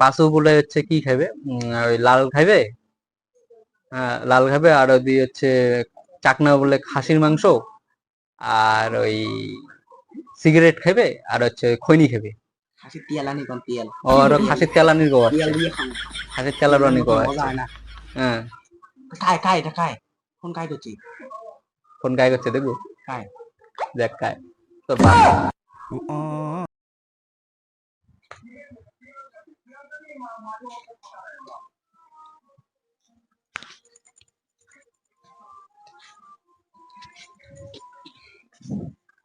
পাশু বলে হচ্ছে কি খাবে উম, ওই লাল খাবে হ্যাঁ লাল খাবে আর ওই দিয়ে হচ্ছে চাকনা বলে খাসির মাংস। আর ওই সিগারেট খাবে আর হচ্ছে খৈনি খাবে খাসির তিয়াল আনি কোন তিয়াল ও আর খাসির তেলানির গো আছে। তিয়াল দিয়ে খান। খাসির তেলানি গো মজা আছে। হয় না। হ্যাঁ। কায় কায় এটা কায় কোন কায় করছি। ফোন গায়ে করছে দেখব? কায় দেখ তোর বাপ।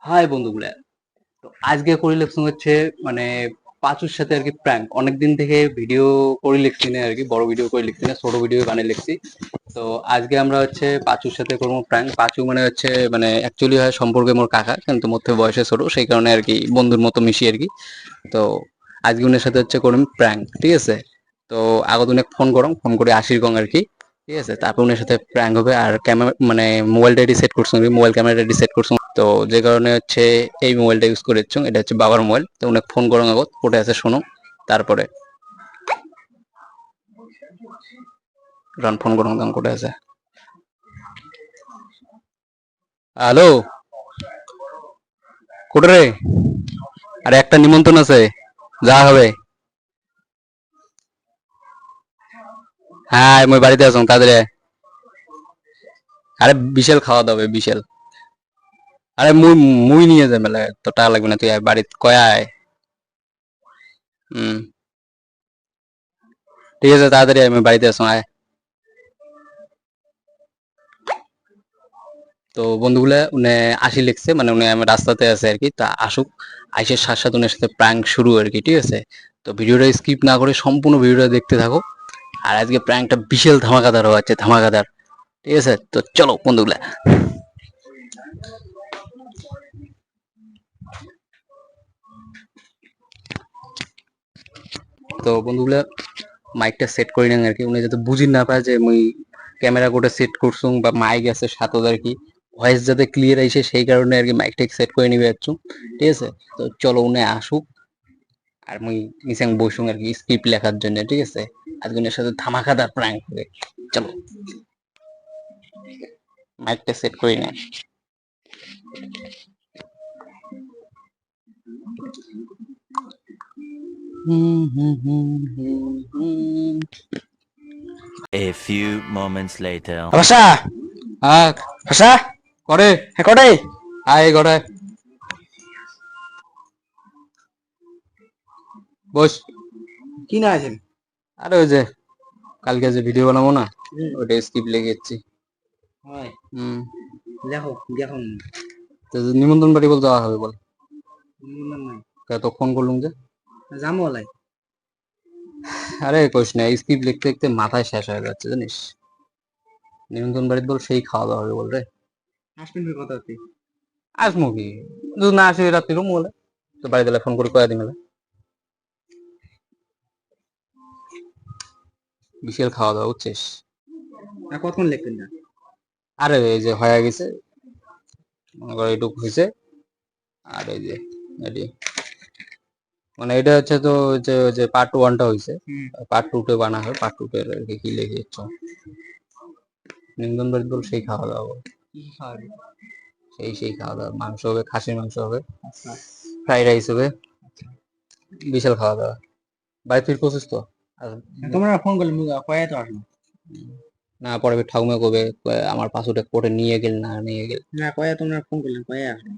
হাই বন্ধুগুলা। তো আজকে করি লেখছেন হচ্ছে মানে পাঁচুর সাথে আর কি প্র্যাঙ্ক অনেকদিন থেকে ভিডিও করে লিখছি না আর কি, বড় ভিডিও করে লিখছি না, ছোট ভিডিও বানিয়ে লিখছি তো আজকে আমরা হচ্ছে পাঁচুর সাথে করব প্র্যাঙ্ক পাঁচু মানে হচ্ছে মানে অ্যাকচুয়ালি হয় সম্পর্কে মোর কাকা, কিন্তু মধ্যে বয়সে ছোট, সেই কারণে আর কি বন্ধুর মতো মিশি আর কি। তো আজকে উনার সাথে হচ্ছে করুন প্র্যাঙ্ক ঠিক আছে? তো আগত উনি ফোন করুন ফোন করে আশির গং আর কি, ঠিক আছে? তারপর উনার সাথে প্র্যাঙ্ক হবে আর ক্যামেরা মানে মোবাইলটা রেডি সেট করছ মোবাইল ক্যামেরা রেডি সেট করছ তো যে কারণে হচ্ছে এই মোবাইলটা ইউজ করেছ এটা হচ্ছে বাবার মোবাইল তো অনেক ফোন করুন আগত কোটে আছে শোনো, তারপরে। রান ফোন করুন গান কোটে আছে হ্যালো কোটে রে? আরে একটা নিমন্ত্রণ আছে। যা হবে। হ্যাঁ মই বাড়িতে আছো তাদের। আরে, বিশাল খাওয়া দাবে বিশাল। আরে, মুই মুই নিয়ে যাবে তো টাকা লাগবে না, তুই বাড়িতে কয় আয়। হুম। ঠিক আছে, তাড়াতাড়ি আমি বাড়িতে আসো আয়। তো বন্ধুগুলা উনি আসি লিখছে মানে উনি আমার রাস্তাতে আছে আর কি। তা আসুক, আইসের সাথে সাথে উনার সাথে প্র্যাঙ্ক শুরু আর কি, ঠিক আছে? তো ভিডিওটা স্কিপ না করে সম্পূর্ণ ভিডিওটা দেখতে থাকো। আর আজকে প্র্যাঙ্কটা বিশাল ধামাকাদার হচ্ছে ধামাকাদার। ঠিক আছে? তো চলো বন্ধুগুলা তো বন্ধুগুলা মাইকটা সেট করি না আর কি। উনি যাতে বুঝি না পায় যে মুই ক্যামেরা কোটা সেট করছুম বা মাইক আছে সাথে আর কি। ভয়েস যাতে ক্লিয়ার আইসে সেই কারণে আর কি মাইকটা সেট করে নিবে একটু ঠিক আছে? তো চলো উনি আসুক আর মুই নিচাং বসুং আর কি স্ক্রিপ্ট লেখার জন্য ঠিক আছে? আজকে উনার সাথে ধামাকাদার প্র্যাঙ্ক হবে চলো। মাইকটা সেট করি না। হুম হুম হুম হুম হুম A few moments later. ভাষা হ্যাঁ ভাষা করে হ্যাঁ কটাই আয় ঘরে বস। কি না আছেন আরে ওই যে কালকে যে ভিডিও বানাবো না ওটা স্কিপ লেগেছি হয়। হুম। দেখো দেখো। তো নিমন্ত্রণ বাড়ি বল যাওয়া হবে বল। তো ফোন করলুম যে। জামো লাই আরে কোশ না স্কিপ লিখতে লিখতে মাথায় শেষ হয়ে যাচ্ছে জানিস? নিমন্ত্রণ বাড়িতে বল সেই খাওয়া দাওয়া হবে বল রে। আসবেন কথা হচ্ছে কি? যদি না আসে রাত্রি রুম বলে তো বাড়ি দিলে ফোন করে কয়া দিন বিশাল খাওয়া দাওয়া আর কতক্ষণ লিখবেন না আরে এই যে হয়ে গেছে। মনে করো এইটুকু হয়েছে। আর এই যে এটি মানে এটা হচ্ছে তো যে যে পার্ট ওয়ানটা হয়েছে। পার্ট টু তে বানা হয় পার্ট টু তে কি যাচ্ছে নিন্দন বল সেই খাওয়া দাওয়া। কি খাওয়াবে সেই সেই খাওয়া দাওয়া মাংস হবে খাসির মাংস হবে ফ্রাইড রাইস হবে বিশাল খাওয়া দাওয়া। বাড়ি ফির করছিস তো? তোমরা ফোন করলে কয়ে তো আসলো না। পরে ঠাকুমা কবে আমার পাসওয়ার্ডে কোটে নিয়ে গেল না নিয়ে গেল। না কয়ে তোমরা ফোন করলেন কয়ে আসলো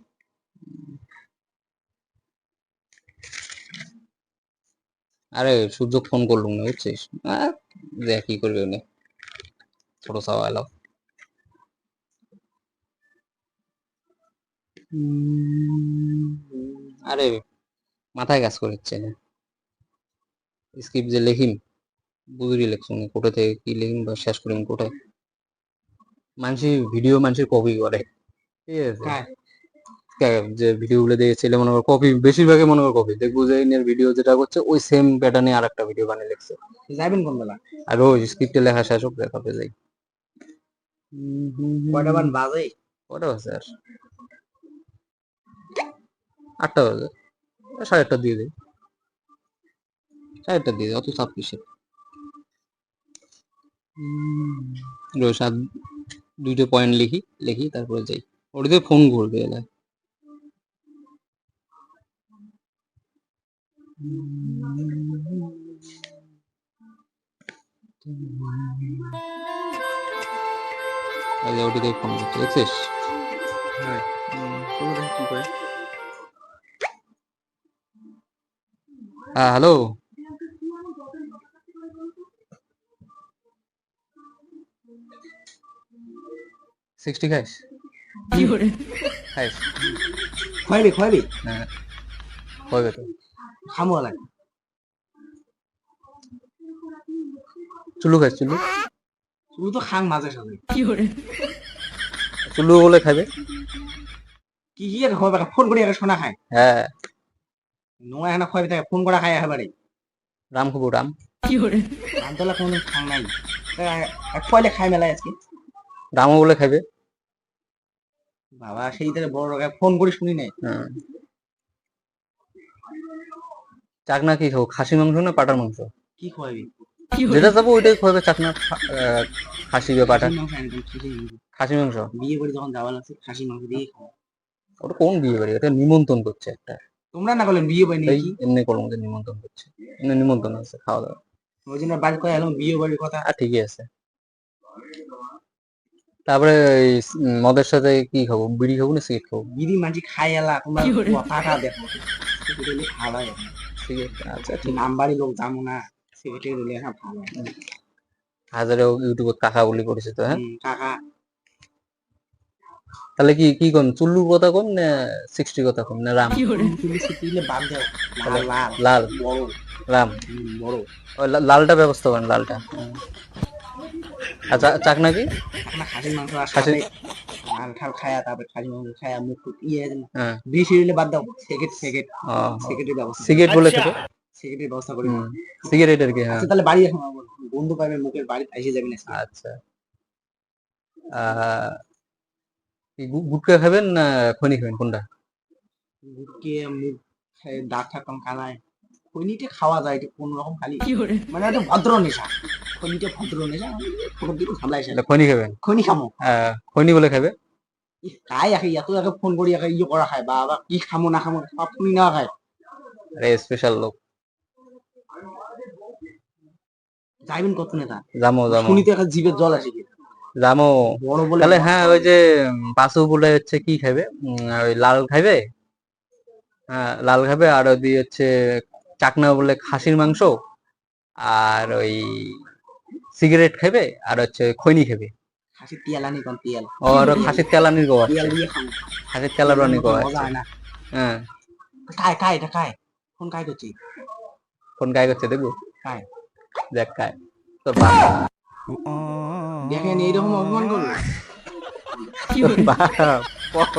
আরে সূর্য ফোন করলুম না বুঝছিস? আহ, দেখ কি করবে উনি। ছোট সাওয়া আরে মাথায় কাজ করছে না। স্ক্রিপ্ট যে লিখিম বুঝুরি লেখছুন কোটে থেকে কি লিখিম বা শেষ করিম কোটে মানুষ ভিডিও মানুষের কপি করে। ঠিক আছে। কা- যে ভিডিও গুলো দেখেছিলে মনে কর কপি বেশিরভাগই মনে কর কপি। দেখব যে এর ভিডিও যেটা করছে ওই সেম প্যাটার্নে আর একটা ভিডিও বানিয়ে লিখছে। যাবেন কোন বেলা? আর ওই স্ক্রিপ্টে লেখা শেষ হোক দেখাবে যাই। কয়টা বান বাজে কটা বাজে আর? আটটা বাজে। সাড়ে আটটা দিয়ে দিই। চারটা দিয়ে দে, অত চাপ কিসের? সাত দুইটা পয়েন্ট লিখি লিখি তারপরে যাই। ওটাতে ফোন করবে এলা। ওটিতে ফোন করছে দেখছিস? হ্যাঁ কি করে? হ্যাঁ হ্যালো। সিক্সটি খাইস? খাইস। খোয়াবি খোয়াবি হ্যাঁ। হবে তো। খামো লাগে চুলু খাইস চুলু? তো খাং মাঝে সাথে চুলু বলে খাবে। কি কি ফোন করে শোনা খায় হ্যাঁ। নোয়া এখানে খোয়াবি থাকে ফোন করা খায় একেবারে রাম খাব রাম। আমতলা কোনদিন খাং নাই। খোয়ালে খাই মেলায় আজকে। রামও বলে খাবে বাবা সেই তাহলে বড় রকম ফোন করে শুনি নাই। হ্যাঁ। চাকনা কি খাব খাসি মাংস না পাটার মাংস? কি খোয়াবি যেটা যাব ওইটাই খাবে চাকনা খাসি বা পাটা। মাংস একদম খাসি মাংস? বিয়ে করে যখন যাওয়া লাগছে খাসি মাংস দিয়ে খাও ওটা কোন বিয়ে বাড়ি? ওটা নিমন্ত্রণ করছে একটা। তোমরা না করলেন বিয়ে বাড়ি নাকি? এমনি কলম নিমন্ত্রণ করছে। এমনি নিমন্ত্রণ আছে খাওয়া দাওয়া। ওই জন্য বাড়ি করে এলাম বিয়ে বাড়ির কথা? আর ঠিকই আছে। তারপরে মদের সাথে কি খাব? বিড়ি খাব না সিগারেট খাব? বিড়ি মাঝি খাই এলা তোমরা কথাটা দেখো। সিগারেট আচ্ছা ঠিক। নাম্বারই লোক জানো না সেক্রেটারি দিলে হ্যাঁ ভালো হাজারে ইউটিউবত কাকা বলি পরিচিত হ্যাঁ? কাকা। তাহলে কি কি কম চুল্লুর কথা কম না সিক্সটি কথা কম না রাম? লাল লাল লাল। বড়। রাম? লালটা ব্যবস্থা করেন লালটা। আচ্ছা চাকনা কি এখন খাসির মাংস আর খাসি- সাথে লাল ঠাল খায়া তারপরে খাসির মাংস খায়া মুখ টুক ইয়ে হ্যাঁ। বাদ দাও ব্যবস্থা সিগারেট বলে ব্যবস্থা করি। হুম সিগারেট আর কি হ্যাঁ। আচ্ছা তাহলে বাড়ি এখন বন্ধু। পাবে মুখের বাড়ি এসে যাবি না আচ্ছা। আহ, গুটকা খাবেন না খনি খাবেন কোনটা? মুখ থাকতাম কানায়। খৈনিতে খাওয়া যায় এটা কোন রকম খালি মানে একটা ভদ্র নেশা। খৈনিতে ভদ্র নেশা দিকে খনি খাবেন? খৈনি খামো। আহ, খনি বলে খাবে? কাই একে এত একে ফোন করি একে ইয়ে করা খায় বা আবার কি খামো না খামো সব শুনি নেওয়া খায়। আরে স্পেশাল লোক। যাইবেন কত নেতা? জামো জামো শুনিতে একটা জিভের জল আসে কি জামো। বলে তাহলে হ্যাঁ ওই যে পাশু বলে হচ্ছে কি খাবে ওই লাল খাবে হ্যাঁ লাল খাবে আর ওই দিয়ে হচ্ছে চাকনা বলে খাসির মাংস আর ওই সিগারেট খাবে আর হচ্ছে খৈনি খাবে হাসি তিয়াল আনি কোন তিয়াল ও আর খাসির তেলানির গো আছে। তিয়াল দিয়ে খামো খাসির তেলানি গো মজা আছে। হয় না। কায় কায় এটা কায় ফোন কায় করছি। কোন গায়ে করছে দেখব? কায় দেখ গায়ে তোর দেখেন এইরকম অপমান করল তোর বাপ বড়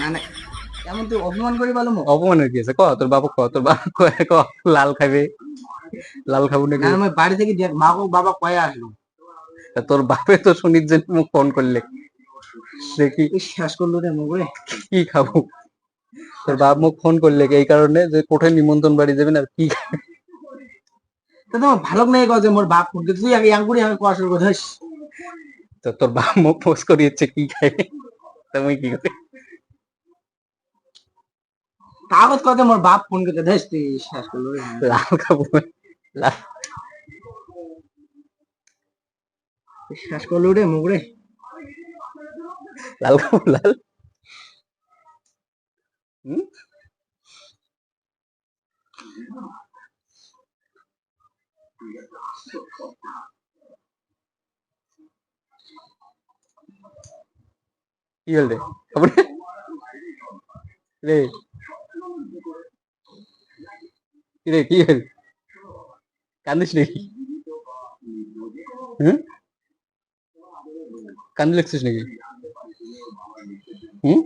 না না এমন তুই অপমান করে বলো মো কি আছে ক তোর বাবা ক তোর বাবা কয় ক লাল খাবে? লাল খাব না আমি বাড়ি থেকে মা ও বাবা কয়ে আসলো। তোর বাপে তো শুনির জন্য মুখ ফোন করলে। দেখি শেষ করল রে কি খাব? তোর বাপ মুখ ফোন করলে এই কারণে যে কোথায় নিমন্ত্রণ বাড়ি যাবেন আর কি খাবে? তা তোমার ভালো নাই কয় যে মোর বাপ ফোন তুই আগে ইয়াঙ্গুড়ি আমি কোয়া শুরু করে তো তোর বাপ মুখ পোস্ট করিয়েছে কি খাবে তুমি কি করে কাগজ কত মোর বাপ ফোন করতে ধস তুই শেষ করল রে লাল খাব লাল। শেষ করল রে মুগরে লাল খাব লাল। হুম? কি হল রে খবর নেই? রে কি রে কি হল কান্দিস নাকি হুম কান্দি লাগছিস নাকি হুম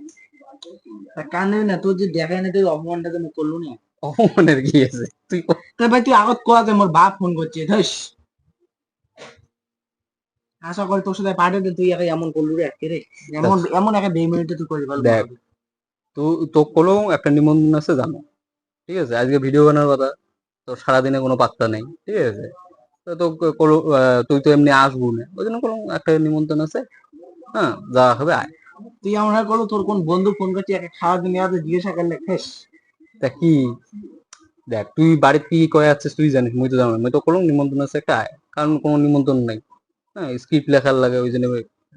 তা কানে না তোর যে দেখায় না তুই অপমানটা তো মুখ করল না অপমানের কি আছে? তুই ভাই তুই আগত কোয়া যে মোর বাপ ফোন করছে ধস। আশা করি তোর সাথে পাঠাতে তুই একে এমন করলু রে আজকে রে এমন এমন একে দেই মিনিটে তুই করে পারবি দেখ। তো তো কোনো একটা নিমন্ত্রণ আছে জানো? ঠিক আছে আজকে ভিডিও বানানোর কথা। তোর সারাদিনে কোনো পাত্তা নেই। ঠিক আছে। তো তো ক- কোনো- তুই তো এমনি আসব না ওই জন্য কোনো একটা নিমন্ত্রণ আছে। হ্যাঁ যা হবে আয়। তুই আমরা করল তোর কোন বন্ধু ফোন করছি একে খাওয়ার জন্য এত জিজ্ঞাসা করলে খেস তা কি? দেখ তুই বাড়িতে কি কয়ে আছিস তুই জানিস মুই তো জানো। মুই তো কোনো নিমন্ত্রণ আছে একটা কারণ কোনো নিমন্ত্রণ নাই। হ্যাঁ স্ক্রিপ্ট লেখার লাগে ওই জন্য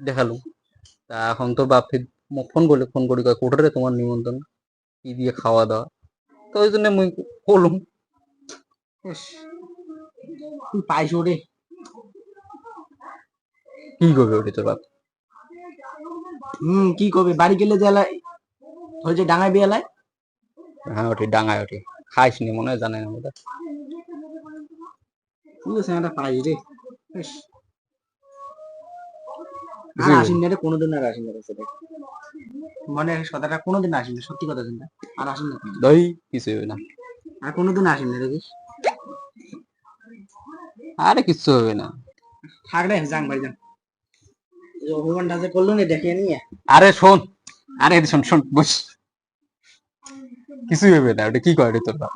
দেখাল তা এখন তো বাপ ফোন করলে ফোন করি কয় কোটারে তোমার নিমন্ত্রণ? কি দিয়ে খাওয়া দাওয়া? তো ওই জন্য মুই করলুম। খেস। তুই পাইছো রে কি করবে ওটা তোর বাপ? হম কি করবে? বাড়ি গেলে জেলায় ওই যে ডাঙায় বিয়ালায় হ্যাঁ ওটি ডাঙায় ওটি। খাইস নি মনে হয় জানে না বোধ তুই তো পাই রে। আর জি। না কোনোদিন আর আসিন না সেটা মনে কথাটা কোনোদিন আসিন না সত্যি কথা চিন্তা আর আসিন না দই কিছু হবে না। আর কোনোদিন আসিন না দেখিস। আরে কিচ্ছু হবে না। থাক রে যাং ভাই যান অভিমানটা যে করল না দেখিয়ে নিয়ে। আরে শোন আরে শোন শোন বস। কিছুই হবে না ওটা কি করে রে তোর বাপ?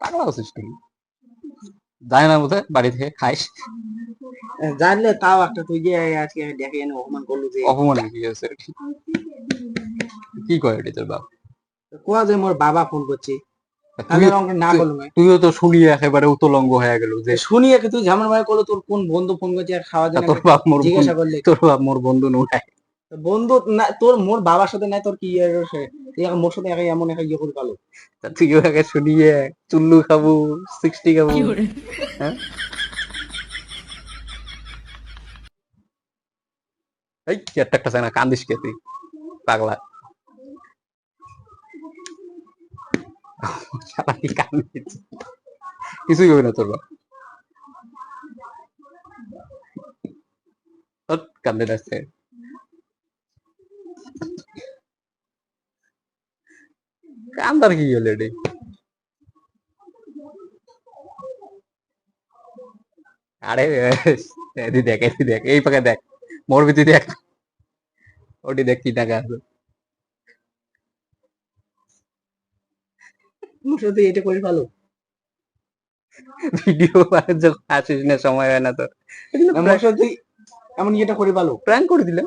পাগলা আছিস তুই যায় না বোধহয় বাড়ি থেকে খাইস? জানলে তাও একটা তুই যে আজকে দেখে এনে অপমান করল যে অপমান কি হয়েছে কি? করে রে তোর বাপ? কোয়া যে মোর বাবা ফোন করছে। বলল তুইও তো শুনিয়ে একেবারে উতলঙ্গ হয়ে গেল যে শুনিয়ে তুই ঝামেলা ভাই করল? তোর কোন বন্ধু ফোন করছে আর খাওয়া তা তোর বাপ মোর জিজ্ঞাসা বন্ধু- করলে তোর বাপ মোর বন্ধু তো বন্ধু না তোর মোর বাবার সাথে নাই তোর কি ইয়ে? তুই এখন মোর সাথে একাই এমন একটা ইয়ে করে পালো। তুইও একে শুনিয়ে চুল্লু খাব সিক্সটি খাব? হ্যাঁ? এই একটা একটা চাই না কান্দিস কে তুই? পাগলা। কিছুই হবে না তোর ওঠ, কান্দে যাচ্ছে। কি হলো রে? আরে এদি দেখ এদি দেখ এই পাকে দেখ মোর ভিতরে দেখ। ওটি দেখ কি টাকা আছে। সাথে এটা করে পালো ভিডিও বানার যখন আসিস না সময় হয় না তোর। মোর সাথে এমন ইয়েটা করে পালো প্র্যাঙ্ক করে দিলাম।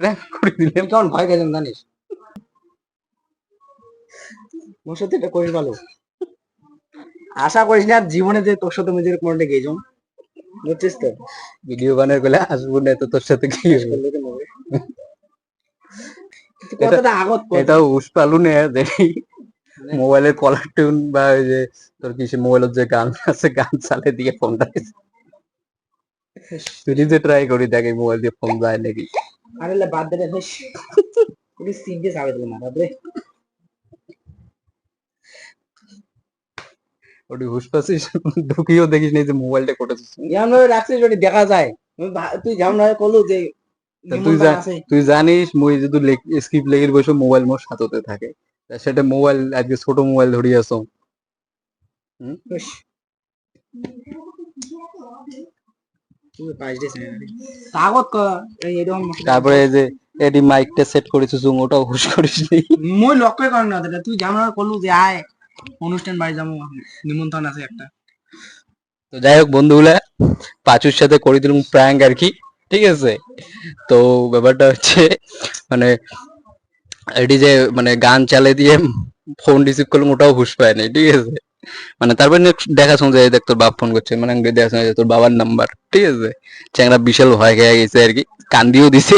প্র্যাঙ্ক করে দিলাম। কেমন ভয় গেছেন জানিস? মোর সাথে এটা পালো আশা করিস না জীবনে যে তোর সাথে কোনটা গেছো বুঝছিস তো? ভিডিও বানার গেলে আসব না তো তোর সাথে কি কথাটা আগত এটা উসপালু নে যে মোবাইলের কলার টিউন বা ওই যে তোর কি সে মোবাইলের যে গান আছে গান চালে দিয়ে ফোনটা তুই নিজে ট্রাই করি দেখ মোবাইল দিয়ে ফোন যায় নাকি। আরে বাদ দে রে বেশ সিরিয়াস আবে দিল মারা ওটি হুস পাচ্ছিস ঢুকিও দেখিস না যে মোবাইলটা কোটেছিস এমন ভাবে রাখছিস যদি দেখা যায়। তুই যেমন ভাবে করলু যে তুই তুই জানিস মুই যদি স্ক্রিপ্ট লেগে বসে মোবাইল মোর সাথে থাকে। সেটা মোবাইল আজকে ছোট মোবাইল ধরি আসো তারপরে যে এডি মাইকটা সেট করেছিস ওটাও হুশ করিস নি। মই লক্ষ্য কর না তুই যেমন করলু যে আয়। অনুষ্ঠান বাড়ি যাব, নিমন্ত্রণ আছে একটা। তো যাই হোক বন্ধুগুলা, পাঁচুর সাথে করে দিলাম প্র্যাঙ্ক আর কি, ঠিক আছে? তো ব্যাপারটা হচ্ছে মানে এটি যে মানে গান চালে দিয়ে ফোন রিসিভ করলাম, ওটাও হুশ পায় নাই ঠিক আছে? মানে তারপর দেখা শুনছে দেখ তোর বাপ ফোন করছে মানে দেখা শুনছে তোর বাবার নাম্বার ঠিক আছে? চ্যাংরা বিশাল ভয় খেয়ে গেছে আর কি, কান্দিও দিছে।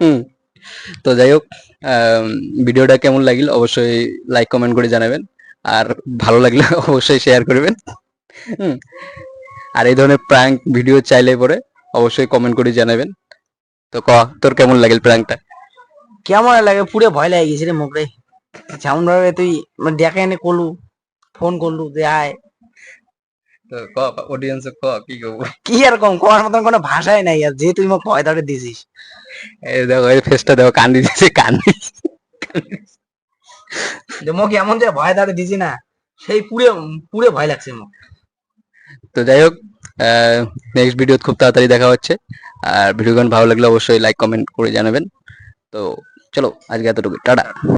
হুম, তো যাই হোক ভিডিওটা কেমন লাগিল অবশ্যই লাইক কমেন্ট করে জানাবেন। আর ভালো লাগলে অবশ্যই শেয়ার করবেন। আর এই ধরনের প্র্যাঙ্ক ভিডিও চাইলে পরে অবশ্যই কমেন্ট করে জানাবেন। তো ক, তোর কেমন লাগিল প্র্যাঙ্কটা কেমন লাগে? পুরো ভয় লাগে গেছে রে মুখরে যেমন ভাবে তুই মানে ডেকে এনে করলু ফোন করলু, যে আয়। তো ক অডিয়েন্স ক কি আর কম কমার মতন কোনো ভাষাই নাই আর যে তুই মোক দিছিস। এই দেখো এই ফেসটা দেখো কান্দি দিছে কান্দি যে মোক এমন যে ভয় দিছি না সেই পুরে পুরে ভয় লাগছে মোক। তো যাই হোক নেক্সট ভিডিও খুব তাড়াতাড়ি দেখা হচ্ছে। আর ভিডিও ভালো লাগলে অবশ্যই লাইক কমেন্ট করে জানাবেন। তো চলো আজকে এতটুকু টাটা।